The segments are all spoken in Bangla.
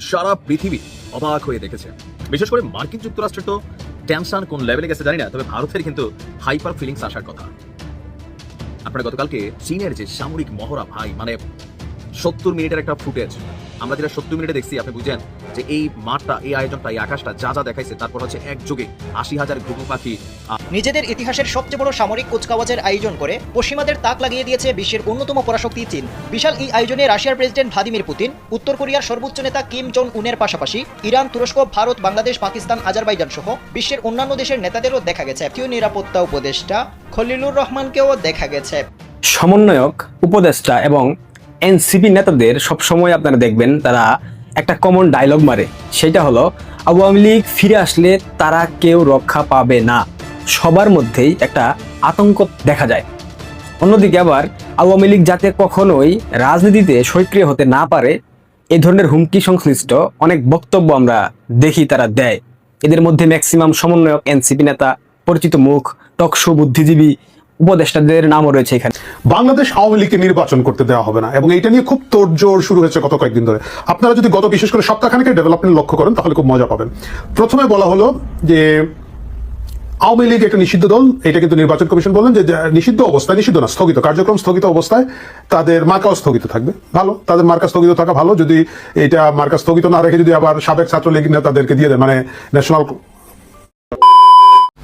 সারা পৃথিবী অবাক হয়ে দেখেছে। বিশেষ করে মার্কিন যুক্তরাষ্ট্রের তো টেনশন কোন লেভেলে গেছে জানি না, তবে ভারতের কিন্তু হাইপার ফিলিংস আসার কথা। আপনারা গতকালকে চীনের যে সামরিক মহড়া ভাই মানে সত্তর মিনিটের একটা ফুটেজ আমরা যেটা সত্তর মিনিটে দেখছি আপনি বুঝেন যে এই মাঠটা এই আয়োজনটা এই আকাশটা যা যা দেখাইছে তারপর হচ্ছে একযোগে আশি হাজার ঘুঘু পাখি নিজেদের ইতিহাসের সবচেয়ে বড় সামরিক কুচকাওয়াজের আয়োজন করে পশ্চিমাদের তাক লাগিয়ে দিয়েছে বিশ্বের অন্যতম পরাশক্তি চীন। বিশাল এই আয়োজনে রাশিয়ার প্রেসিডেন্ট ভ্লাদিমির পুতিন উত্তর কোরিয়ার সর্বোচ্চ নেতা কিম জং উনের পাশাপাশি ইরান তুরস্ক ভারত বাংলাদেশ পাকিস্তান আজারবাইজান সহ বিশ্বের অন্যান্য দেশের নেতাদেরও দেখা গেছে। জাতীয় নিরাপত্তা উপদেষ্টা খলিলুর রহমানকেও দেখা গেছে। সমন্বয়ক উপদেষ্টা এবং এনসিপি নেতাদের সবসময় আপনারা দেখবেন, তারা একটা কমন ডায়লগ মারে। সেটা হলো, আওয়ামী লীগ ফিরে আসলে তারা কেউ রক্ষা পাবে না। সবার মধ্যেই একটা আতঙ্ক দেখা যায়। অন্যদিকে আবার, আওয়ামী লীগ যাতে কখনোই রাজনীতিতে সক্রিয় হতে না পারে, এ ধরনের হুমকি সংশ্লিষ্ট অনেক বক্তব্য আমরা দেখি, তারা দেয়। এদের মধ্যে ম্যাক্সিমাম সমন্বয়ক এনসিপি নেতা, পরিচিত মুখ, টকশো বুদ্ধিজীবী উপদেষ্টাদের নামও রয়েছে এখানে। বাংলাদেশ আওয়ামী লীগকে নির্বাচন করতে দেওয়া হবে না, এবং এটা নিয়ে খুব তোড়জোড় শুরু হয়েছে গত কয়েকদিন ধরে। আপনারা যদি গত বিশেষ করে সপ্তাহখানেকের ডেভেলপমেন্ট লক্ষ্য করেন, তাহলে খুব মজা পাবেন। প্রথমে বলা হলো যে, আওয়ামী লীগ একটা নিষিদ্ধ দল, এটা কিন্তু নির্বাচন কমিশন বললেন যে যে নিষিদ্ধ অবস্থায়, নিষিদ্ধ না, স্থগিত, কার্যক্রম স্থগিত অবস্থায় তাদের মার্কাও স্থগিত থাকবে। ভালো, তাদের মার্কা স্থগিত থাকা ভালো, যদি এটা মার্কা স্থগিত না রেখে যদি আবার সাবেক ছাত্রলীগ নেতাদেরকে দিয়ে দেয় মানে ন্যাশনাল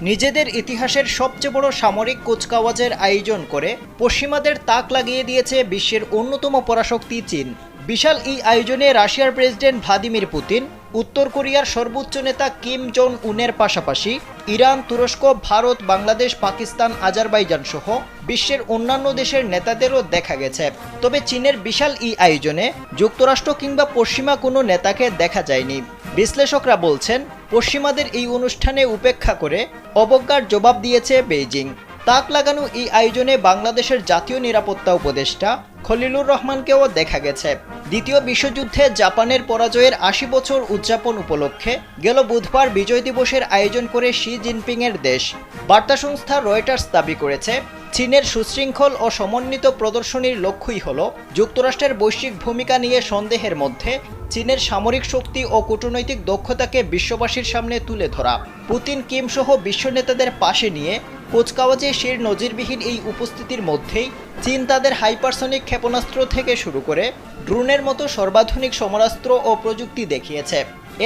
নিজেদের ইতিহাসের সবচেয়ে বড় সামরিক কুচকাওয়াজের আয়োজন করে পশ্চিমাদের তাক লাগিয়ে দিয়েছে বিশ্বের অন্যতম পরাশক্তি চীন। বিশাল এই আয়োজনে রাশিয়ার প্রেসিডেন্ট ভ্লাদিমির পুতিন, উত্তর কোরিয়ার সর্বোচ্চ নেতা কিম জং উনের পাশাপাশি ইরান, তুরস্ক, ভারত, বাংলাদেশ, পাকিস্তান, আজারবাইজান সহ বিশ্বের অন্যান্য দেশের নেতাদেরও দেখা গেছে। তবে চীনের বিশাল এই আয়োজনে যুক্তরাষ্ট্র কিংবা পশ্চিমা কোনো নেতাকে দেখা যায়নি। বিশ্লেষকরা বলছেন, পশ্চিমাদের এই অনুষ্ঠানে উপেক্ষা করে অবজ্ঞার জবাব দিয়েছে বেইজিং। তাক লাগানো এই আয়োজনে বাংলাদেশের জাতীয় নিরাপত্তা উপদেষ্টা খলিলুর রহমানকেও দেখা গেছে। দ্বিতীয় বিশ্বযুদ্ধে জাপানের পরাজয়ের আশি বছর উদযাপন উপলক্ষে গেল বুধবার বিজয় দিবসের আয়োজন করে শি জিনপিংয়ের দেশ। বার্তা সংস্থা রয়টার্স দাবি করেছে, চীনের সুশৃঙ্খল ও সমন্বিত প্রদর্শনীর লক্ষ্যই হল যুক্তরাষ্ট্রের বৈশ্বিক ভূমিকা নিয়ে সন্দেহের মধ্যে চীনের সামরিক শক্তি ও কূটনৈতিক দক্ষতাকে বিশ্ববাসীর সামনে তুলে ধরা। পুতিন কিম সহ বিশ্ব নেতাদের পাশে নিয়ে কুচকাওয়াজে শির নজিরবিহীন এই উপস্থিতির মধ্যেই চীন তাদের হাইপারসনিক ক্ষেপণাস্ত্র থেকে শুরু করে ড্রোনের মতো সর্বাধুনিক সমরাস্ত্র ও প্রযুক্তি দেখিয়েছে।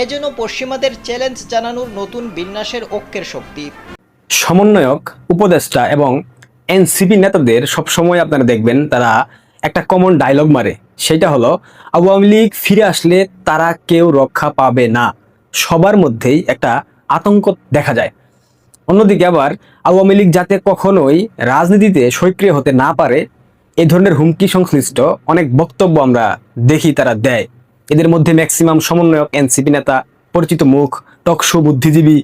এজন্য পশ্চিমাদের চ্যালেঞ্জ জানানোর নতুন বিন্যাসের ঐক্যের শক্তি। সমন্বয়ক, উপদেষ্টা এবং এনসিপি নেতাদের সবসময় আপনারা দেখবেন, তারা একটা কমন ডায়লগ মারে। সেটা হলো, আওয়ামী লীগ ফিরে আসলে তারা কেউ রক্ষা পাবে না। সবার মধ্যেই একটা আতঙ্ক দেখা যায়। অন্যদিকে আবার আওয়ামী লীগ যাতে কখনোই রাজনীতিতে সক্রিয় হতে না পারে, এ ধরনের হুমকি সংশ্লিষ্ট অনেক বক্তব্য আমরা দেখি তারা দেয়। এদের মধ্যে ম্যাক্সিমাম সমন্বয়ক এনসিপি নেতা, পরিচিত মুখ, টকশো বুদ্ধিজীবী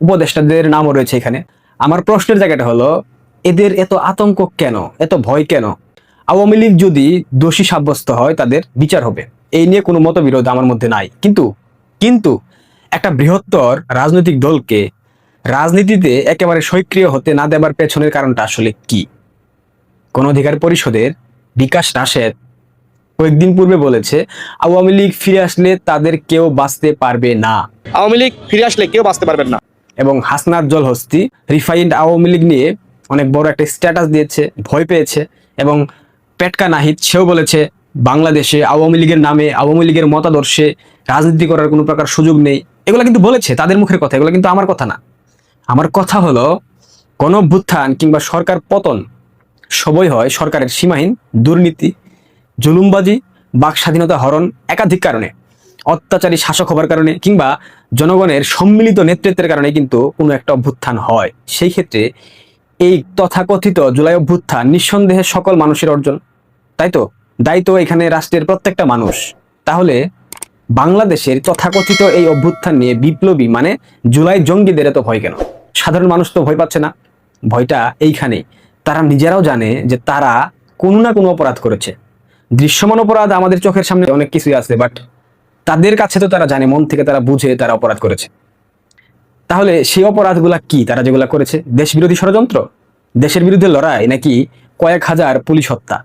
উপদেষ্টাদের নামও রয়েছে এখানে। আমার প্রশ্নের জায়গাটা হলো, এদের এত আতঙ্ক কেন? এত ভয় কেন? আওয়ামী লীগ যদি দোষী সাব্যস্ত হয়, তাদের বিচার হবে। এই নিয়ে কোনো মতবিরোধ আমার মধ্যে নাই। কিন্তু কিন্তু একটা বৃহত্তর রাজনৈতিক দলকে রাজনীতিতে একেবারে সক্রিয় হতে না দেবার পেছনের কারণটা আসলে কি? গণ অধিকার পরিষদের বিকাশ রাশেদ কয়েকদিন পূর্বে বলেছে আওয়ামী লীগ ফিরে আসলে তাদের কেউ বাঁচতে পারবে না। আওয়ামী লীগ ফিরে আসলে কেউ বাঁচতে পারবেন না। এবং হাসনাত জল হস্তি রিফাইন্ড আওয়ামী লীগ নিয়ে অনেক বড় একটা স্ট্যাটাস দিয়েছে ভয় পেয়েছে এবং পেটকা নাহিদ সেও বলেছে বাংলাদেশে আওয়ামী লীগের নামে আওয়ামী লীগের মতাদর্শে রাজনীতি করার কোনো প্রকার সুযোগ নেই। এগুলো কিন্তু বলেছে তাদের মুখের কথা এগুলো কিন্তু আমার কথা না। আমার কথা হলো গণ কিংবা সরকার পতন সবই হয় সরকারের সীমাহীন দুর্নীতি, জুলুমবাজি, বাক স্বাধীনতা হরণ একাধিক কারণে, অত্যাচারী শাসক হবার কারণে কিংবা জনগণের সম্মিলিত নেতৃত্বের কারণে কিন্তু কোনো একটা অভ্যুত্থান হয়। সেই ক্ষেত্রে এই তথাকথিত জুলাই অভ্যুত্থান নিঃসন্দেহে সকল মানুষের অর্জন, তাই তো? দায়িত্ব এখানে রাষ্ট্রের প্রত্যেকটা মানুষ। তাহলে বাংলাদেশের তথাকথিত এই অভ্যুত্থান নিয়ে বিপ্লবী মানে জুলাই জঙ্গিদের এত ভয় কেন? সাধারণ মানুষ তো ভয় পাচ্ছে না। ভয়টা এইখানে। তারা নিজেরাও জানে যে তারা কোনো না কোনো অপরাধ করেছে। দৃশ্যমান অপরাধ আমাদের চোখের সামনে অনেক কিছুই আছে বাট তাদের কাছে তো তারা জানে, মন থেকে তারা বুঝে তারা অপরাধ করেছে। তাহলে সেই অপরাধগুলা কি? তারা যেগুলা করেছে দেশ বিরোধী ষড়যন্ত্র? দেশের বিরুদ্ধে লড়াই নাকি কয়েক হাজার পুলিশ হত্যা?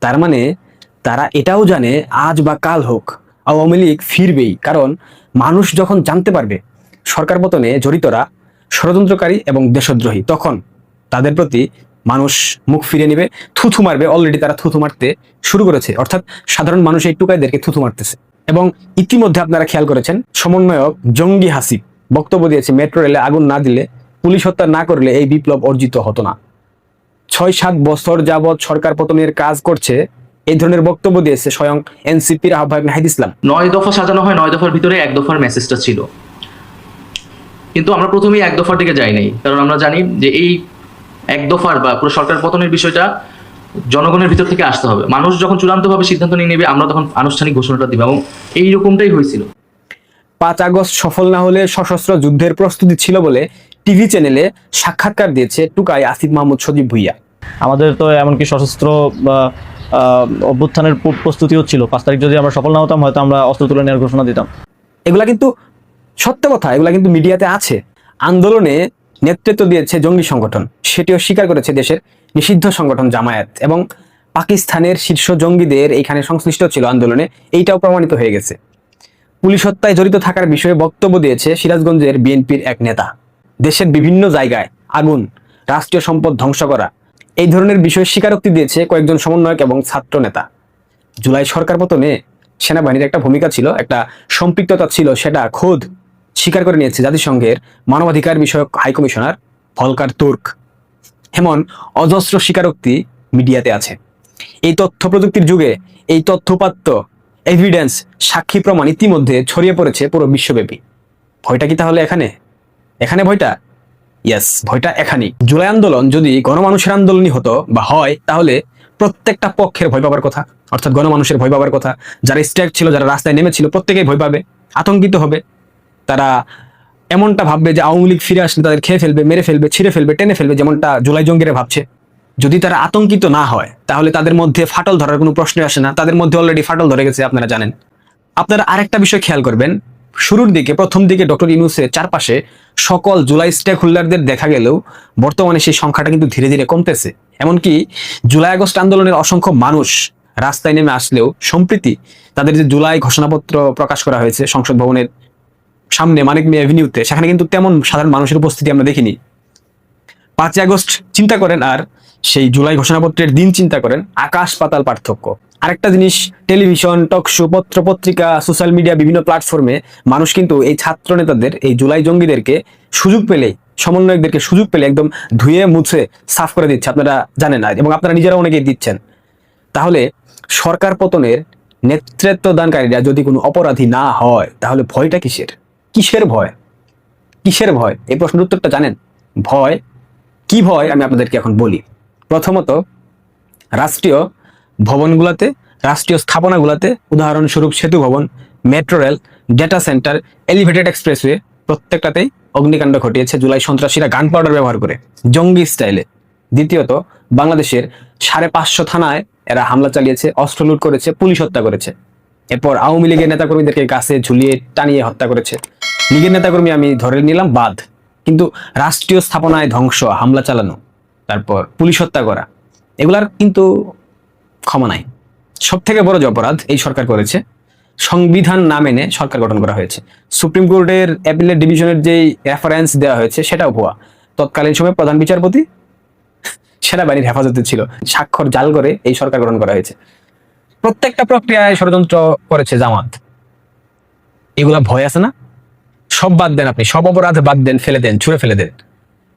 তার মানে তারা এটাও জানে, আজ বা কাল হোক, আওয়ামী লীগ ফিরবেই। কারণ মানুষ যখন জানতে পারবে, সরকার পতনে জড়িতরা ষড়যন্ত্রকারী এবং দেশদ্রোহী। তখন তাদের প্রতি মানুষ মুখ ফিরে নেবে, থুথু মারবে। অলরেডি তারা থুথু মারতে শুরু করেছে। অর্থাৎ সাধারণ মানুষ এই টুকাইদেরকে থুথু মারতেছে। এবং ইতিমধ্যে আপনারা খেয়াল করেছেন, সমন্বয়ক জঙ্গি হাসিব বক্তব্য দিয়েছে, মেট্রো রেলে আগুন না দিলে, পুলিশ হত্যা না করলে এই বিপ্লব অর্জিত হতো না। ছয় সাত বছর যাবৎ সরকার পতনের কাজ করছে এই ধরনের বক্তব্য দিয়েছে স্বয়ং এনসিপির আহ্বায়ক নাহিদ ইসলাম। নয় দফা সাজানো হয়, নয় দফার ভিতরে এক দফার মেসেজটা ছিল। কিন্তু আমরা প্রথমেই এক দফার দিকে যাই নাই। কারণ আমরা জানি যে এই এক দফার বা পুরো সরকার পতনের বিষয়টা জনগণের ভিতর থেকে আসতে হবে। মানুষ যখন চূড়ান্তভাবে সিদ্ধান্ত নিয়ে নেবে আমরা তখন আনুষ্ঠানিক ঘোষণাটা দিব এবং এই রকমটাই হয়েছিল। পাঁচ আগস্ট সফল না হলে সশস্ত্র যুদ্ধের প্রস্তুতি ছিল বলে টিভি চ্যানেলে সাক্ষাৎকার দিয়েছে টুকাই আসিফ মাহমুদ সজীব ভুইয়া। আমাদের তো এমনকি সশস্ত্র বা আহ, অভ্যুত্থানের প্রস্তুতিও ছিল। পাঁচ তারিখ যদি আমরা সফল না হতাম হয়তো আমরা অস্ত্র তুলে নেওয়ার ঘোষণা দিতাম। এগুলা কিন্তু সত্য কথা, এগুলা কিন্তু মিডিয়াতে আছে। আন্দোলনে নেতৃত্ব দিয়েছে জঙ্গি সংগঠন। সেটিও স্বীকার করেছে দেশের নিষিদ্ধ সংগঠন জামায়াত এবং পাকিস্তানের শীর্ষ জঙ্গিদের এখানে সংশ্লিষ্ট ছিল আন্দোলনে। এইটাও প্রমাণিত হয়ে গেছে। পুলিশ হত্যায় জড়িত থাকার বিষয়ে বক্তব্য দিয়েছে সিরাজগঞ্জের বিএনপির এক নেতা। দেশের বিভিন্ন জায়গায় আগুন, রাষ্ট্রীয় সম্পদ ধ্বংস করা, এই ধরনের বিষয়ে স্বীকারোক্তি দিয়েছে কয়েকজন সমন্বয়ক এবং ছাত্র নেতা। জুলাই সরকার পতনে সেনাবাহিনীর একটা ভূমিকা ছিল, একটা সম্পৃক্ততা ছিল, সেটা খোদ স্বীকার করে নিয়েছে জাতিসংঘের মানবাধিকার বিষয়ক হাইকমিশনার ভলকার তুর্ক। এমন অজস্র স্বীকারোক্তি মিডিয়াতে আছে। এই তথ্য প্রযুক্তির যুগে এই তথ্যপাত্য এভিডেন্স সাক্ষী প্রমাণ ইতিমধ্যে ছড়িয়ে পড়েছে পুরো বিশ্বব্যাপী। ভয়টা কি তাহলে এখানে? এখানে ভয়টা? ইয়েস ভয়টা এখানেই। জুলাই আন্দোলন যদি গণমানুষের আন্দোলনই হতো বা হয়, তাহলে প্রত্যেকটা পক্ষের ভয় পাবার কথা। অর্থাৎ গণমানুষের ভয় পাবার কথা। যারা স্ট্যাক ছিল, যারা রাস্তায় নেমেছিল, প্রত্যেকেই ভয় পাবে, আতঙ্কিত হবে। তারা এমনটা ভাববে যে আওয়ামী লীগ ফিরে আসলে তাদের খেয়ে ফেলবে, মেরে ফেলবে, ছিঁড়ে ফেলবে, টেনে ফেলবে যেমনটা জুলাই জঙ্গিরা ভাবছে। যদি তারা আতঙ্কিত না হয়, তাহলে তাদের মধ্যে ফাটল ধরার কোনো প্রশ্ন আসে না। তাদের মধ্যে অলরেডি ফাটল ধরে গেছে, আপনারা জানেন। আপনারা আরেকটা বিষয় খেয়াল করবেন। শুরুর দিকে, প্রথম দিকে ডক্টর ইউনুসের চারপাশে সকল জুলাই স্টেক হোল্ডারদের দেখা গেলেও বর্তমানে সেই সংখ্যাটা কিন্তু ধীরে ধীরে কমতেছে। এমনকি জুলাই আগস্ট আন্দোলনের অসংখ্য মানুষ রাস্তায় নেমে আসলেও, সম্প্রীতি তাদের যে জুলাই ঘোষণাপত্র প্রকাশ করা হয়েছে সংসদ ভবনের সামনে মানিক মে অ্যাভিনিউতে সেখানে কিন্তু তেমন সাধারণ মানুষের উপস্থিতি আমরা দেখিনি। পাঁচই আগস্ট চিন্তা করেন আর, সেই জুলাই ঘোষণাপত্রের দিন চিন্তা করেন, আকাশ পাতাল পার্থক্য। আরেকটা জিনিস টেলিভিশন টক শো পত্র পত্রিকা সোশ্যাল মিডিয়া বিভিন্ন প্ল্যাটফর্মে মানুষ কিন্তু এই ছাত্র নেতাদের, এই জুলাই জঙ্গিদেরকে সুযোগ পেলেই, সমন্বয়কদেরকে সুযোগ পেলে একদম ধুয়ে, মুছে, সাফ করে দিচ্ছে, আপনারা জানেন না, এবং আপনারা নিজেরা অনেকেই দিচ্ছেন। তাহলে সরকার পতনের নেতৃত্ব দানকারীরা যদি কোনো অপরাধী না হয়, তাহলে ভয়টা কিসের? কিসের ভয়? কিসের ভয়? এই প্রশ্নের উত্তরটা জানেন? ভয়? কি ভয়? আমি আপনাদেরকে এখন বলি। প্রথমত, রাষ্ট্রীয় ভবনগুলোতে, রাষ্ট্রীয় স্থাপনাগুলোতে, উদাহরণস্বরূপ সেতু ভবন, metro rail data centre elevated expressway প্রত্যেকটাতেই অগ্নিকাণ্ড ঘটিয়েছে জুলাই সন্ত্রাসীরা গান পাউডার ব্যবহার করে, জঙ্গি স্টাইলে। দ্বিতীয়ত, বাংলাদেশের সাড়ে পাঁচশো থানায় এরা হামলা চালিয়েছে, অস্ত্র লুট করেছে, পুলিশ হত্যা করেছে। এরপর আওয়ামী লীগের নেতাকর্মীদেরকে গাছে ঝুলিয়ে টানিয়ে হত্যা করেছে। লীগের নেতাকর্মী আমি ধরে নিলাম বাদ, কিন্তু রাষ্ট্রীয় স্থাপনায় ধ্বংস, হামলা চালানো, তারপর পুলিশ হত্যা করা, এগুলার কিন্তু ক্ষমা নাই। সব থেকে বড় যে অপরাধ এই সরকার করেছে, সংবিধান না মেনে সরকার গঠন করা হয়েছে। সুপ্রিম কোর্টের অ্যাপিলেট ডিভিশনের যেই রেফারেন্স দেওয়া হয়েছে, সেটাও ভুয়া। তৎকালীন সময় প্রধান বিচারপতি সেনাবাহিনীর হেফাজতে ছিল, স্বাক্ষর জাল করে এই সরকার গঠন করা হয়েছে। প্রত্যেকটা প্রক্রিয়ায় ষড়যন্ত্র করেছে জামাত। এগুলা ভয় আছে না? সব বাদ দেন আপনি, সব অপরাধ বাদ দেন, ফেলে দেন, ছুঁড়ে ফেলে দেন।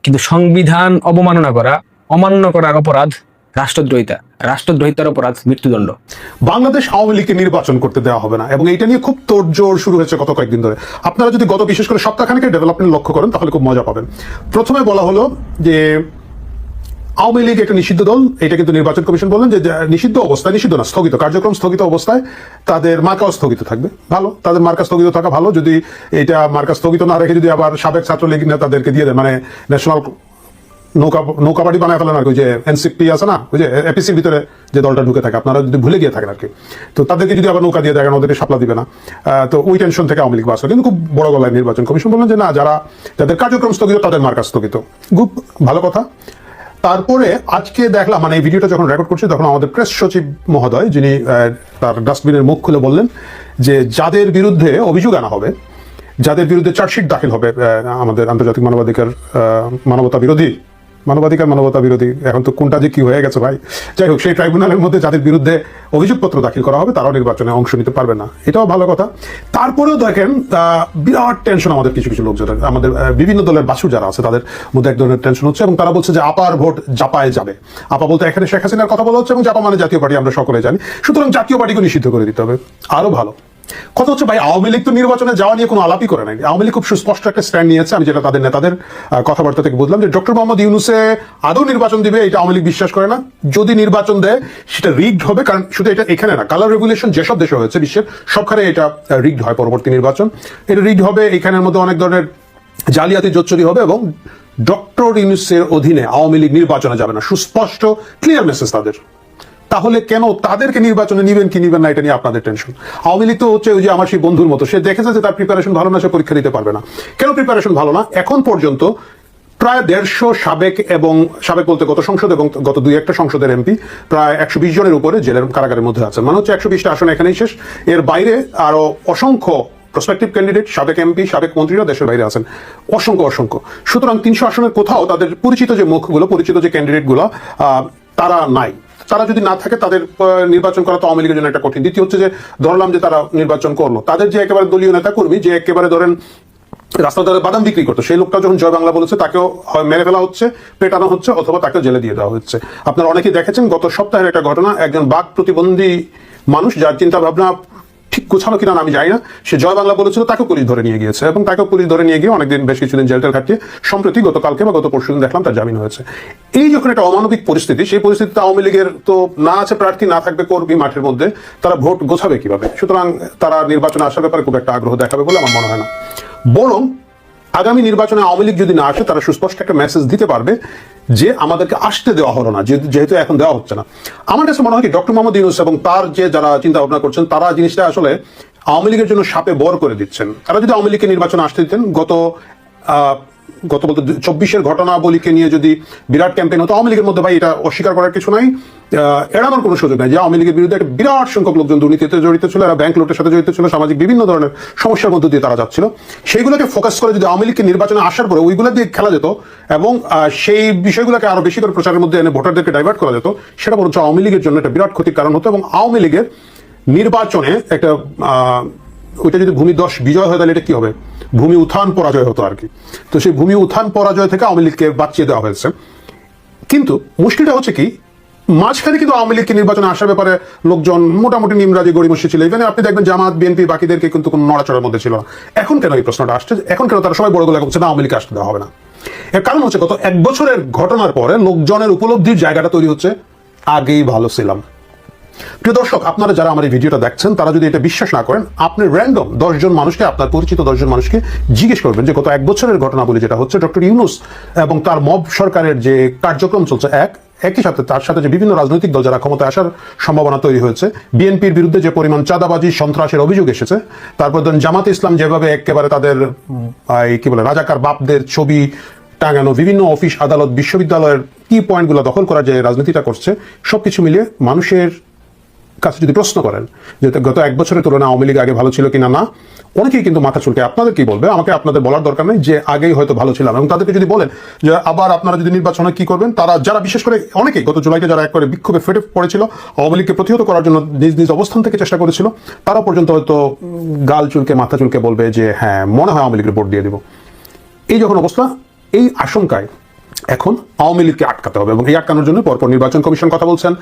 কিন্তু সংবিধান অবমাননা করা, অমান্য করার অপরাধ রাষ্ট্রদ্রোহিতা, রাষ্ট্রদ্রোহিতার অপরাধ মৃত্যুদণ্ড। বাংলাদেশ আওয়ামী লীগকে নির্বাচন করতে দেওয়া হবে না, এবং এটা নিয়ে খুব তোড়জোড় শুরু হয়েছে গত কয়েকদিন ধরে। আপনারা যদি গত বিশেষ করে সপ্তাহখানেকের ডেভেলপমেন্ট লক্ষ্য করেন, তাহলে খুব মজা পাবেন। প্রথমে বলা হলো যে আওয়ামী লীগ একটা নিষিদ্ধ দল, এটা কিন্তু নির্বাচন কমিশন বললেন যে নিষিদ্ধ অবস্থায় নিষিদ্ধ না, স্থগিত, কার্যক্রম স্থগিত অবস্থায় তাদের মার্কাও স্থগিত থাকবে। ভালো, তাদের মার্কা স্থগিত থাকা ভালো, যদি এটা মার্কা স্থগিত না রেখে যদি আবার সাবেক ছাত্রলীগ নেতাদেরকে দিয়ে দেয় মানে ন্যাশনাল নৌকা, নৌকাবাড়ি বানায় ফেলেন আর কি যে এনসিপি আছে না, ওই যে এপিসির ভিতরে যে দলটা ঢুকে থাকে, আপনারা যদি ভুলে গিয়ে থাকেন আর কি। তো তাদেরকে যদি আবার নৌকা দিয়ে দেখেন ওদেরকে সাপলা দিবে না। তো ওই টেনশন থেকে আওয়ামী লীগ বাঁচলো কিন্তু খুব বড় গলায় নির্বাচন কমিশন বললেন যে, না, যারা, যাদের কার্যক্রম স্থগিত, তাদের মার্কা স্থগিত। খুব ভালো কথা। তারপরে আজকে দেখলাম মানে এই ভিডিওটা যখন রেকর্ড করছি, তখন আমাদের প্রেস সচিব মহোদয়, যিনি তার ডাস্টবিনের মুখ খুলে বললেন যে যাদের বিরুদ্ধে অভিযোগ আনা হবে, যাদের বিরুদ্ধে চার্জশিট দাখিল হবে আমাদের আন্তর্জাতিক মানবাধিকার মানবতা বিরোধী মানবাধিকার মানবতা বিরোধী। এখন তো কোনটা যে কি হয়ে গেছে ভাই? যাই হোক, সেই ট্রাইব্যুনালের মধ্যে যাদের বিরুদ্ধে অভিযোগপত্র দাখিল করা হবে, তারাও নির্বাচনে অংশ নিতে পারবে না। এটাও ভালো কথা। তারপরেও দেখেন বিরাট টেনশন আমাদের কিছু কিছু লোকজন আমাদের বিভিন্ন দলের বাসুর যারা আছে, তাদের মধ্যে এক ধরনের টেনশন হচ্ছে এবং তারা বলছে যে আপার ভোট জাপায় যাবে। আপা বলতে এখানে শেখ হাসিনার কথা বলা হচ্ছে এবং জাপা মানে জাতীয় পার্টি আমরা সকলে জানি। সুতরাং জাতীয় পার্টিকে নিষিদ্ধ করে দিতে হবে। আরও ভালো। কথা হচ্ছে, ভাই, আওয়ামী লীগ তো নির্বাচনে যাওয়া নিয়ে কোনো আলাপই করে নাই। আওয়ামী লীগ খুব সুস্পষ্ট একটা স্ট্যান্ড নিয়েছে, আমি যেটা তাদের নেতাদের কথাবার্তা থেকে বুঝলাম যে ডক্টর মোহাম্মদ ইউনুসে আদৌ নির্বাচন দিবে, এটা আওয়ামী লীগ বিশ্বাস করে না। যদি নির্বাচন দেয়, সেটা রিগড হবে, কারণ শুধু এটা এখানে না কালার রেগুলেশন যেসব দেশে হয়েছে বিশ্বের, সবখানে এটা রিগড হয় পরবর্তী নির্বাচন। এটা রিগড হবে, এখানের মধ্যে অনেক ধরনের জালিয়াতি জোচ্চুরি হবে এবং ডক্টর ইউনুসের অধীনে আওয়ামী লীগ নির্বাচনে যাবে না। সুস্পষ্ট ক্লিয়ার মেসেজ তাদের। তাহলে কেন তাদেরকে নির্বাচনে নিবেন কি নিবেন না, এটা নিয়ে আপনাদের টেনশন আওয়ামী লীগ তো হচ্ছে ওই যে আমার সেই বন্ধুর মতো, সে দেখেছে যে তার প্রিপারেশন ভালো না, সে পরীক্ষা দিতে পারবে না। কেন প্রিপারেশন ভালো না? এখন পর্যন্ত প্রায় দেড়শো সাবেক এবং সাবেক বলতে গত সংসদ এবং গত দুই একটা সংসদের এমপি প্রায় একশো বিশ জনের উপরে জেলের কারাগারের মধ্যে আছেন। মানে হচ্ছে একশো বিশটা আসন এখানেই শেষ। এর বাইরে আরও অসংখ্য প্রসপেক্টিভ ক্যান্ডিডেট সাবেক এমপি, সাবেক মন্ত্রীরা দেশের বাইরে আছেন। অসংখ্য অসংখ্য। সুতরাং তিনশো আসনের কোথাও তাদের পরিচিত যে মুখগুলো, পরিচিত যে ক্যান্ডিডেটগুলো তারা নাই। তারা যদি না থাকে, তাদের নির্বাচন করা তো আওয়ামী লীগের জন্য একটা কঠিন। দ্বিতীয় হচ্ছে যে, ধরলাম যে তারা নির্বাচন করল, তাদের যে একেবারে দলীয় নেতা কর্মী যে একেবারে ধরেন রাস্তা ধরে বাদাম বিক্রি করতো, সেই লোকটা যখন জয় বাংলা বলেছে, তাকেও হয় মেরে ফেলা হচ্ছে, পেটানো হচ্ছে, অথবা তাকে জেলে দিয়ে দেওয়া হচ্ছে। আপনারা অনেকেই দেখেছেন, গত সপ্তাহের একটা ঘটনা, একজন বাঘ প্রতিবন্ধী মানুষ যার চিন্তা ভাবনা ঠিক গোছানো কিনা আমি জানি না। সে জয় বাংলা বলেছিল তাকে পুলিশ ধরে নিয়ে গিয়েছে এবং তাকে পুলিশ ধরে নিয়ে গিয়ে অনেকদিন বেশ কিছুদিন জেলটেল খাটিয়ে সম্প্রতি গতকালকে বা গত পরশুদিন দেখলাম তার জামিন হয়েছে। এই যখন একটা অমানবিক পরিস্থিতি, সেই পরিস্থিতিতে আওয়ামী লীগের তো না আছে প্রার্থী, না থাকবে কর্মী মাঠের মধ্যে, তারা ভোট গোছাবে কীভাবে? সুতরাং তারা নির্বাচনে আসার ব্যাপারে খুব একটা আগ্রহ দেখাবে বলে আমার মনে হয় না। বরং আগামী নির্বাচনে আওয়ামী লীগ যদি না আসে, তারা সুস্পষ্ট একটা মেসেজ দিতে পারবে যে আমাদেরকে আসতে দেওয়া হলো না, যেহেতু- এখন দেওয়া হচ্ছে না। আমার কাছে মনে হয় কি, ডক্টর মোহাম্মদ ইউনুস এবং তার যে যারা চিন্তা ভাবনা করছেন, তারা জিনিসটা আসলে আওয়ামী লীগের জন্য সাপে বর করে দিচ্ছেন। তারা যদি আওয়ামী লীগকে নির্বাচনে আসতে দিতেন, গত গত বলতে চব্বিশের ঘটনাবলীকে নিয়ে যদি বিরাট ক্যাম্পেইন হতো, আওয়ামী লীগের মধ্যে ভাই এটা অস্বীকার করার কিছু নাই। এড়ানোর কোনো সুযোগ নাই। যে আওয়ামী লীগের বিরুদ্ধে একটা বিরাট সংখ্যক লোকজন দুর্নীতিতে জড়িত ছিল, এরা ব্যাংক লোটের সাথে জড়িত ছিল, সামাজিক বিভিন্ন ধরনের সমস্যার মধ্যে দিয়ে তারা যাচ্ছিল। সেইগুলোকে ফোকাস করে যদি আওয়ামী লীগকে নির্বাচনে আসার পরে ওইগুলো দিয়ে খেলা যেত এবং সেই বিষয়গুলোকে আরও বেশি করে প্রচারের মধ্যে এনে ভোটারদেরকে ডাইভার্ট করা যেত, সেটা বরঞ্চ আওয়ামী লীগের জন্য একটা বিরাট ক্ষতির কারণ হতো এবং আওয়ামী লীগের নির্বাচনে একটা ওইটা যদি ভূমি দশ বিজয় হয়, তাহলে এটা কি হবে? ভূমি উত্থান পরাজয় হতো আর কি। তো সেই ভূমি উত্থান পরাজয় থেকে আওয়ামী লীগকে বাঁচিয়ে দেওয়া হয়েছে। কিন্তু মুশকিলটা হচ্ছে কি, মাঝখানে কিন্তু আওয়ামী লীগকে নির্বাচনে আসার ব্যাপারে লোকজন মোটামুটি নিমরাজি, গড়িমসি ছিল। ইভেন আপনি দেখবেন জামাত, বিএনপি, বাকিদেরকে কিন্তু কোনো নড়াচড়ার মধ্যে ছিল না। এখন কেন এই প্রশ্নটা আসছে? এখন কেন তারা সবাই বড় গলা করছে না আওয়ামী লীগকে আসতে দেওয়া হবে না? এর কারণ হচ্ছে গত এক বছরের ঘটনার পরে লোকজনের উপলব্ধির জায়গাটা তৈরি হচ্ছে, আগেই ভালো ছিলাম। প্রিয় দর্শক, আপনারা যারা আমার এই ভিডিওটা দেখছেন, তারা যদি এটা বিশ্বাস না করেন, আপনি র্যান্ডম দশজন মানুষকে, আপনার পরিচিত দশজন মানুষকে জিজ্ঞেস করবেন যে গত এক বছরের ঘটনা বলে যেটা হচ্ছে ডক্টর ইউনুস এবং তার মব সরকারের যে কার্যক্রম চলছে, এক, একই সাথে তার সাথে যে বিভিন্ন রাজনৈতিক দল যারা ক্ষমতায় আসার সম্ভাবনা তৈরি হয়েছে, বিএনপির বিরুদ্ধে যে পরিমাণ চাঁদাবাজি, সন্ত্রাসের অভিযোগ এসেছে তারপর ধরুন জামাত ইসলাম যেভাবে একেবারে তাদের কি বলে, রাজাকার বাপদের ছবি টাঙানো, বিভিন্ন অফিস, আদালত, বিশ্ববিদ্যালয়ের কি পয়েন্টগুলো দখল করা যে রাজনীতিটা করছে, সবকিছু মিলিয়ে মানুষের কাছে যদি প্রশ্ন করেন যে গত এক বছরের তুলনায় আওয়ামী লীগ আগে ভালো ছিল কিনা না, অনেকেই কিন্তু মাথা চুলকে আপনাদের কি বলবে? আমাকে আপনাদের বলার দরকার নেই যে আগেই হয়তো ভালো ছিলাম। এবং তাদেরকে যদি বলেন যে আবার আপনারা যদি নির্বাচনে কি করবেন, তারা যারা বিশেষ করে অনেকেই গত জুলাইতে যারা এক করে বিক্ষোভে ফেটে পড়েছিল, আওয়ামী লীগকে প্রতিহত করার জন্য নিজ নিজ অবস্থান থেকে চেষ্টা করেছিল, তারা পর্যন্ত হয়তো গাল চুলকে, মাথা চুলকে বলবে যে হ্যাঁ মনে হয় আওয়ামী লীগের ভোট দিয়ে দিব। এই যখন অবস্থা, এই আশঙ্কায় এখন আওয়ামী লীগকে আটকাতে হবে এবং এই আটকানোর জন্য পরপর নির্বাচন কমিশন কথা বলছেন।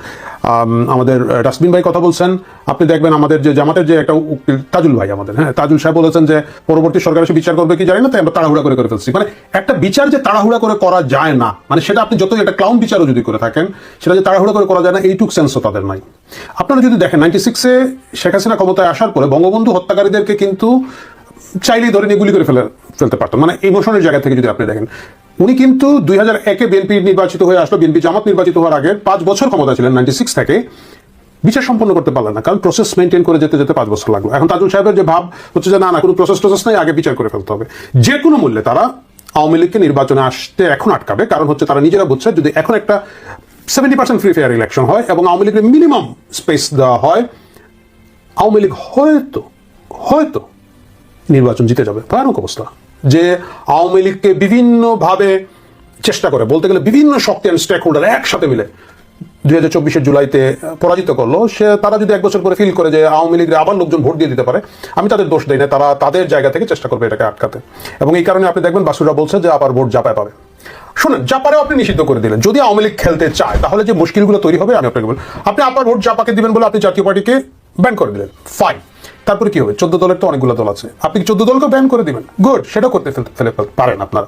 আমাদের ডাস্টবিন ভাই কথা বলছেন। আপনি দেখবেন আমাদের যে জামাতের যে একটা উকিল, তাজুল ভাই আমাদের হ্যাঁ তাজুল সাহেব বলেছেন যে পরবর্তী সরকার এসে বিচার করবে কি জানি না, তাই আমরা তাড়াহুড়া করে করে ফেলছি। মানে একটা বিচার যে তাড়াহুড়া করে করা যায় না মানে সেটা আপনি যতই একটা ক্লাউন বিচারও যদি করে থাকেন, সেটা যে তাড়াহুড়া করে করা যায় না, এইটুক সেন্সও তাদের নাই। আপনারা যদি দেখেন নাইনটি সিক্সে শেখ হাসিনা ক্ষমতায় আসার পরে বঙ্গবন্ধু হত্যাকারীদেরকে কিন্তু চাইলেই ধরে নিয়ে গুলি করে ফেলে ফেলতে পারতেন মানে ইমোশনের জায়গা থেকে যদি আপনি দেখেন। উনি কিন্তু দুই হাজার একে বিএনপি নির্বাচিত হয়ে আসলো। বিএনপি জামাত নির্বাচিত হওয়ার আগে পাঁচ বছর ক্ষমতা ছিলেন নাইনটি সিক্স থেকে। বিচার সম্পন্ন করতে পারলেন না, কারণ প্রসেস মেনটেন করে যেতে যেতে পাঁচ বছর লাগল। এখন তাজুল সাহেবের যে ভাব হচ্ছে যে, না না, কোনো প্রসেস প্রসেস নাই, আগে বিচার করে ফেলতে হবে। যে কোনো মূল্যে তারা আওয়ামী লীগকে নির্বাচনে আসতে এখন আটকাবে। কারণ হচ্ছে তারা নিজেরা বুঝছে, যদি এখন একটা seventy percent free fair election হয় এবং আওয়ামী লীগের মিনিমাম স্পেস দেওয়া হয়, আওয়ামী লীগ হয়তো হয়তো নির্বাচন জিতে যাবে। ভয়ানক অবস্থা। যে আওয়ামী লীগকে বিভিন্নভাবে চেষ্টা করে, বলতে গেলে বিভিন্ন শক্তি অ্যান্ড স্টেক হোল্ডার একসাথে মিলে দুই হাজার চব্বিশের জুলাইতে পরাজিত করল, সে তারা যদি এক বছর পরে ফিল করে যে আওয়ামী লীগের আবার লোকজন ভোট দিয়ে দিতে পারে, আমি তাদের দোষ দিই না, তারা তাদের জায়গা থেকে চেষ্টা করবে এটাকে আটকাতে। এবং এই কারণে আপনি দেখবেন বাসুরা বলছে যে আবার ভোট জাপায় পাবে। শুনুন, জাপারেও আপনি নিষিদ্ধ করে দিলেন। যদি আওয়ামী লীগ খেলতে চায়, তাহলে যে মুশকিলগুলো তৈরি হবে, আমি আপনাকে বলব। আপনি আপনার ভোট জাপাকে দিবেন বলে আপনি জাতীয় পার্টিকে ব্যান করে দিলেন। ফাইন তারপরে কি হবে? চোদ্দ দলের তো অনেকগুলো দল আছে। আপনি চোদ্দ দলকে ব্যান করে দিবেন? গুড সেটা করতে ফেলে পারেন আপনারা।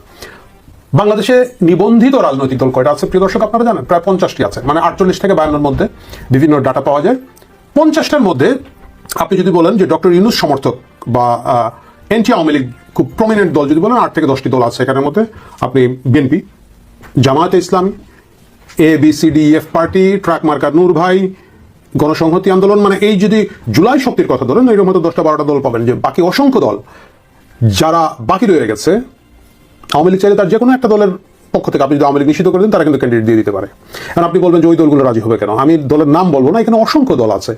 বাংলাদেশে নিবন্ধিত রাজনৈতিক দল কয়টা আছে? প্রিয় দর্শক, আপনারা জানেন, প্রায় পঞ্চাশটি আছে। মানে আটচল্লিশ থেকে বায়ান্নর মধ্যে বিভিন্ন ডাটা পাওয়া যায়। পঞ্চাশটার মধ্যে আপনি যদি বলেন যে ডক্টর ইউনুস সমর্থক বা এনটি আওয়ামী লীগ খুব প্রমিনেন্ট দল, যদি বলেন আট থেকে দশটি দল আছে এখানের মধ্যে। আপনি BNP, Jamaat-e Islami A B C D F party, truck মার্কা নূর ভাই গণসংহতি আন্দোলন মানে এই যদি জুলাই শক্তির কথা ধরেন, এরকম মতো দশটা বারোটা দল পাবেন, যে বাকি অসংখ্য দল, যারা বাকি রয়ে গেছে, আওয়ামী লীগ চাইলে তার যে কোনো একটা দলের পক্ষ থেকে আপনি যদি আওয়ামী লীগ নিষিদ্ধ করে দেন, তারা কিন্তু ক্যান্ডিডেট দিয়ে দিতে পারে। এখন আপনি বলবেন যে ওই দলগুলো রাজি হবে কেন? আমি দলের নাম বলব না, এখানে অসংখ্য দল আছে।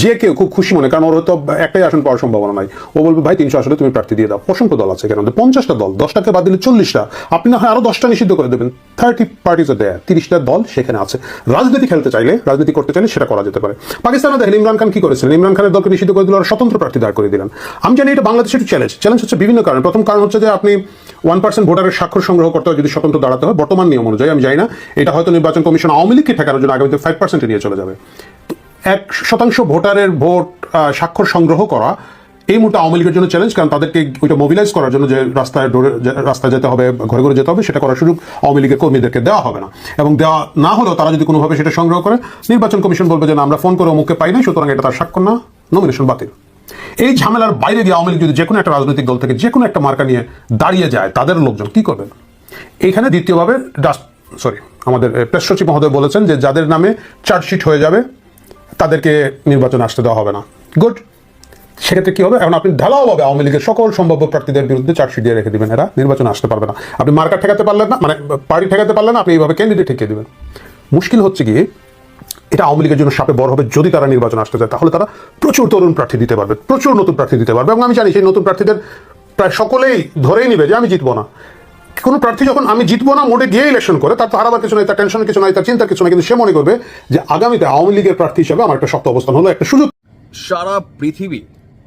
যে কেউ খুব খুশি মনে, কারণ ওর হয়তো একটাই আসন পাওয়ার সম্ভাবনা নাই। ও বলবে, ভাই, তিনশো আসলে তুমি প্রার্থী দিয়ে দাও। অসংখ্য দল আছে কেন পঞ্চাশটা দল, দশটাকে বাদ দিলে চল্লিশটা। আপনি না হয় আরও দশটা নিষিদ্ধ করে দেবেন। থার্টি পার্টিজ দেয় তিরিশটা দল সেখানে আছে। রাজনীতি খেলতে চাইলে, রাজনীতি করতে চাইলে সেটা করা যেতে পারে। পাকিস্তানে দেখেন, ইমরান খান কি করেছিলেন? ইমরান খানের দলকে নিষিদ্ধ করে দিল আর স্বতন্ত্র প্রার্থী দাঁড় করে দিলেন। আমি জানি এটা বাংলাদেশের চ্যালেঞ্জ চ্যালেঞ্জ হচ্ছে বিভিন্ন কারণে। প্রথম কারণ হচ্ছে যে আপনি ওয়ান পার্সেন্ট ভোটারের স্বাক্ষর সংগ্রহ করতে হয় যদি স্বতন্ত্র দাঁড়াতে হয়। বর্তমান নিয়ম অনুযায়ী, আমি জানি না। এটা হয়তো নির্বাচন কমিশন আওয়ামী লীগকে ঠেকানোর জন্য আগামীতে ফাইভ পার্সেন্টে নিয়ে চলে যাবে। এক শতাংশ ভোটারের ভোট স্বাক্ষর সংগ্রহ করা, এই মুহূর্তে আওয়ামী লীগের জন্য চ্যালেঞ্জ কারণ তাদেরকে ওইটা মোবিলাইজ করার জন্য যে রাস্তায় ডোরে রাস্তায় যেতে হবে, ঘরে ঘরে যেতে হবে, সেটা করার সুযোগ আওয়ামী লীগের কর্মীদেরকে দেওয়া হবে না। এবং দেওয়া না হলেও তারা যদি কোনোভাবে সেটা সংগ্রহ করে, নির্বাচন কমিশন বলবে যে, না, আমরা ফোন করে অমুককে পাই নাই, সুতরাং এটা তার স্বাক্ষর না নমিনেশন বাতিল। এই ঝামেলার বাইরে গিয়ে আওয়ামী লীগ যদি যে কোনো একটা রাজনৈতিক দল থেকে যে কোনো একটা মার্কা নিয়ে দাঁড়িয়ে যায়, তাদের লোকজন কি করবেন? এইখানে দ্বিতীয়ভাবে ডাস্ট সরি আমাদের প্রেস সচিব মহোদয় বলেছেন যে যাদের নামে চার্জশিট হয়ে যাবে, তাদেরকে নির্বাচনে আসতে দেওয়া হবে না। গুড। সেক্ষেত্রে কি হবে? এখন আপনি ঢালাওভাবে আওয়ামী লীগের সকল সম্ভাব্য প্রার্থীদের বিরুদ্ধে চার্জশিট দিয়ে রেখে দেবেন। এরা নির্বাচনে আসতে পারবে না। আপনি মার্কা ঠেকাতে পারলেন না মানে পার্টি ঠেকাতে পারলেন না, আপনি এইভাবে ক্যান্ডিডেট ঠেকিয়ে দিবেন। মুশকিল হচ্ছে কি এটা আওয়ামী লীগের জন্য সাপে বড় হবে যদি তারা নির্বাচন আসতে চায়, তাহলে তারা প্রচুর তরুণ প্রার্থী দিতে পারবে, প্রচুর নতুন প্রার্থী দিতে পারবে। এবং আমি জানি সেই নতুন প্রার্থীদের প্রায় সকলেই ধরেই নিবে যে আমি জিতবো না। কোনো প্রার্থী যখন আমি জিতবো না মোটে গিয়ে ইলেকশন করে, তার তো হারাবার কিছু নাই, তার টেনশন কিছু নাই, তার চিন্তার কিছু নাই, কিন্তু সে মনে করবে যে আগামীতে আওয়ামী লীগের প্রার্থী হিসেবে আমার একটা শক্ত অবস্থান হলো, একটা সুযোগ। সারা পৃথিবী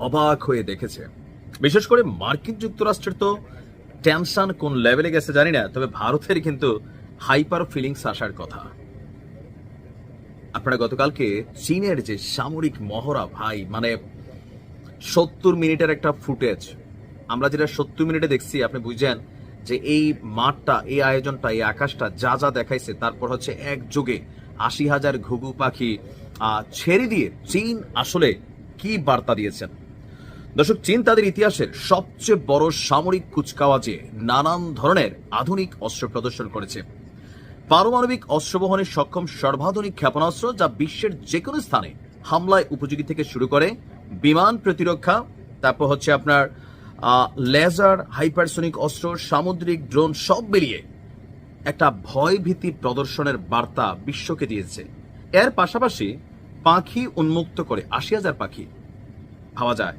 অবাক হয়ে দেখেছে। বিশেষ করে মার্কিন যুক্তরাষ্ট্রের তো টেনশন কোন লেভেলে গেছে জানি না, তবে ভারতের কিন্তু হাইপার ফিলিংস আসার কথা। আপনারা গতকালকে চীনের যে সামরিক মহড়া, ভাই মানে সত্তর মিনিটের একটা ফুটেজ, আমরা যেটা সত্তর মিনিটে দেখছি, আপনি বুঝছেন যে এই মাঠটা, এই আয়োজনটা, এই আকাশটা যা যা দেখাইছে, তারপর হচ্ছে এক যুগে আশি হাজার ঘুঘু পাখি ছেড়ে দিয়ে চীন আসলে কি বার্তা দিয়েছেন? দর্শক, চীন তাদের ইতিহাসের সবচেয়ে বড় সামরিক কুচকাওয়াজে নানান ধরনের আধুনিক অস্ত্র প্রদর্শন করেছে। পারমাণবিক অস্ত্র বহনে সক্ষম সর্বাধুনিক ক্ষেপণাস্ত্র যা বিশ্বের যে কোনো স্থানে হামলায় উপযোগী থেকে শুরু করে বিমান প্রতিরক্ষা, তারপর হচ্ছে আপনার লেজার হাইপারসোনিক অস্ত্র, সামুদ্রিক ড্রোন সব মিলিয়ে একটা ভয়ভীতি প্রদর্শনের বার্তা বিশ্বকে দিয়েছে। এর পাশাপাশি পাখি উন্মুক্ত করে আশি হাজার পাখি, ভাবা যায়,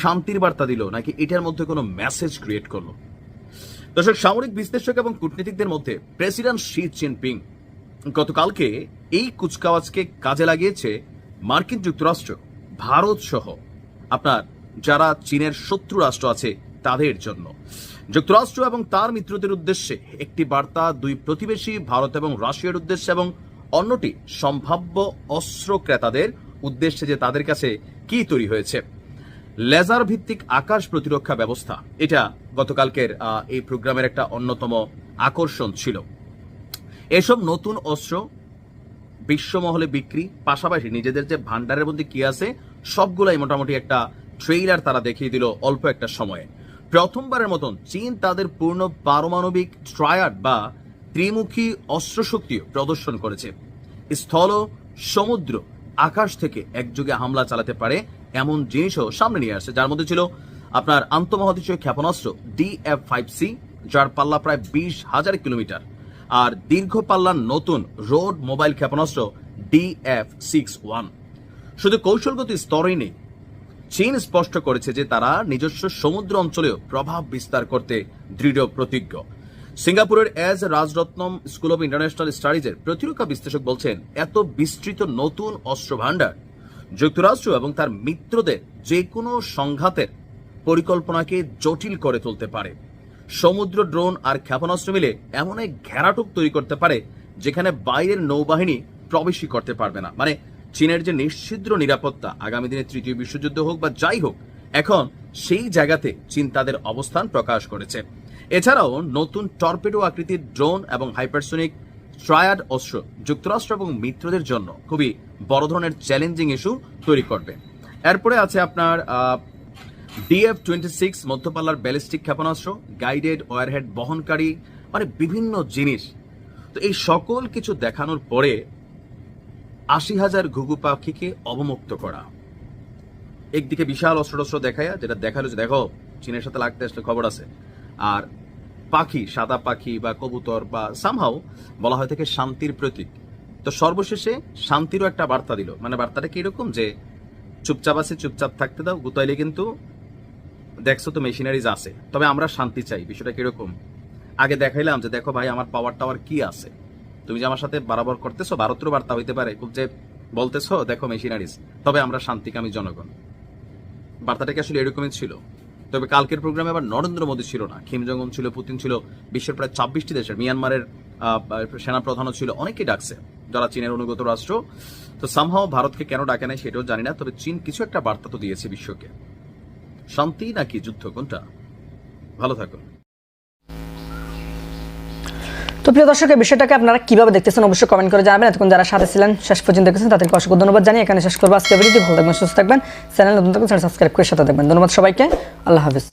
শান্তির বার্তা দিল, নাকি এটার মধ্যে কোনো মেসেজ ক্রিয়েট করল? দর্শক, সামরিক বিশ্লেষক এবং কূটনীতিকদের মধ্যে প্রেসিডেন্ট শি জিনপিং গতকালকে এই কুচকাওয়াজকে কাজে লাগিয়েছে মার্কিন যুক্তরাষ্ট্র, ভারত সহ, আপনার যারা চীনের শত্রু রাষ্ট্র আছে তাদের জন্য। যুক্তরাষ্ট্র এবং তার মিত্রদের উদ্দেশ্যে একটি বার্তা, দুই প্রতিবেশী, ভারত এবং রাশিয়ার উদ্দেশ্যে এবং অন্যটি সম্ভাব্য অস্ত্র ক্রেতাদের উদ্দেশ্যে যে তাদের কাছে কি তৈরি হয়েছে। লেজার ভিত্তিক আকাশ প্রতিরক্ষা ব্যবস্থা, এটা গতকালকের এই প্রোগ্রামের একটা অন্যতম আকর্ষণ ছিল। এসব নতুন অস্ত্র বিশ্বমহলে বিক্রি, পাশাপাশি নিজেদের যে ভান্ডারের মধ্যে কি আছে, সবগুলাই মোটামুটি একটা ট্রেইলার তারা দেখিয়ে দিল অল্প একটা সময়ে। প্রথমবারের মতন চীন তাদের পূর্ণ পারমাণবিক ট্রায়াড বা ত্রিমুখী অস্ত্রশক্তিও প্রদর্শন করেছে। স্থল, সমুদ্র, আকাশ থেকে একযোগে হামলা চালাতে পারে এমন জিনিসও সামনে নিয়ে আসছে যার মধ্যে ছিল আপনার আন্তঃমহাদেশীয় ক্ষেপণাস্ত্র ডিএফ ফাইভ সি, যার পাল্লা প্রায় বিশ হাজার কিলোমিটার। আর দীর্ঘ পাল্লার নতুন রোড মোবাইল ক্ষেপণাস্ত্র ডিএফ সিক্স ওয়ান। শুধু কৌশলগত স্তরেই নেই চীন স্পষ্ট করেছে যে তারা নিজস্ব সমুদ্র অঞ্চলেও প্রভাব বিস্তার করতে দৃঢ় প্রতিজ্ঞ। সিঙ্গাপুরের S Rajaratnam school of international স্টাডিজের প্রতিরক্ষা বিশ্লেষক বলছেন, এত বিস্তৃত নতুন অস্ত্র ভাণ্ডার যুক্তরাষ্ট্র এবং তার মিত্রদের যে কোনো সংঘাতের পরিকল্পনাকে জটিল করে তুলতে পারে। সমুদ্র, ড্রোন আর ক্ষেপণাস্ত্র মিলে এমন এক ঘেরাটুক তৈরি করতে পারে, যেখানে বাইরের নৌবাহিনী প্রবেশই করতে পারবে না। মানে চীনের যে নিশ্ছিদ্র নিরাপত্তা, আগামী দিনে তৃতীয় বিশ্বযুদ্ধ হোক বা যাই হোক, এখন সেই জায়গাতে চীন তাদের অবস্থান প্রকাশ করেছে। এছাড়াও নতুন টর্পেডো আকৃতির ড্রোন এবং হাইপারসোনিক ট্রায়াড অস্ত্র যুক্তরাষ্ট্র এবং মিত্রদের জন্য খুবই বড় ধরনের চ্যালেঞ্জিং ইস্যু তৈরি করবে। এরপরে আছে আপনার ডিএফ টোয়েন্টি সিক্স মধ্যপাল্লার ব্যালিস্টিক ক্ষেপণাস্ত্র, গাইডেড ওয়ারহেড বহনকারী মানে বিভিন্ন জিনিস। তো এই সকল কিছু দেখানোর পরে আশি হাজার ঘুঘু পাখিকে অবমুক্ত করা। একদিকে বিশাল অস্ত্র টস্ত্র দেখায় যেটা দেখাল যে, দেখো, চীনের সাথে লাগতে আসলে খবর আছে। আর পাখি, সাদা পাখি বা কবুতর বা সামহাও বলা হয় থেকে শান্তির প্রতীক। তো সর্বশেষে শান্তিরও একটা বার্তা দিল। মানে বার্তাটা কি এরকম যে, চুপচাপ আছে, চুপচাপ থাকতে দাও, গুতাইলে কিন্তু দেখছ তো মেশিনারিজ আছে। তবে আমরা শান্তি চাই, বিষয়টা কীরকম আগে দেখাইলাম যে, দেখো ভাই, আমার পাওয়ার টাওয়ার কি আছে? তুমি যে আমার সাথে বরাবর করতেছো ভারতেরও বার্তা হইতে পারে। খুব যে বলতেছো দেখো মেশিনারিজ। তবে আমরা শান্তিকামী জনগণ। বার্তাটাকে আসলে এরকমই ছিল। তবে কালকের প্রোগ্রামে আবার নরেন্দ্র মোদী ছিল না। কিম জং ছিল পুতিন ছিল বিশ্বের প্রায় ছাব্বিশটি দেশের মিয়ানমারের আহ, সেনা প্রধানও ছিল অনেকেই ডাকছে যারা চীনের অনুগত রাষ্ট্র। তো সামহাও ভারতকে কেন ডাকে নাই সেটাও জানি না তবে চীন কিছু একটা বার্তা তো দিয়েছে বিশ্বকে। শান্তি নাকি যুদ্ধ কোনটা? ভালো থাকুন। তো প্রিয় দর্শক, এই বিষয়টাকে আপনারা কীভাবে দেখতেছেন অবশ্যই কমেন্ট করে জানাবেন। এতক্ষণ যারা সাথে ছিলেন, শেষ পর্যন্ত দেখেছেন, তাদেরকে অসংখ্য ধন্যবাদ জানিয়ে এখানে শেষ করব। আজকে ভিডিওটি ভালো থাকবেন, সুস্থ থাকবেন। চ্যানেল নতুন থাকবেন সাবস্ক্রাইব করে সাথে দেখবেন ধন্যবাদ সবাইকে। আল্লাহ হাফিজ।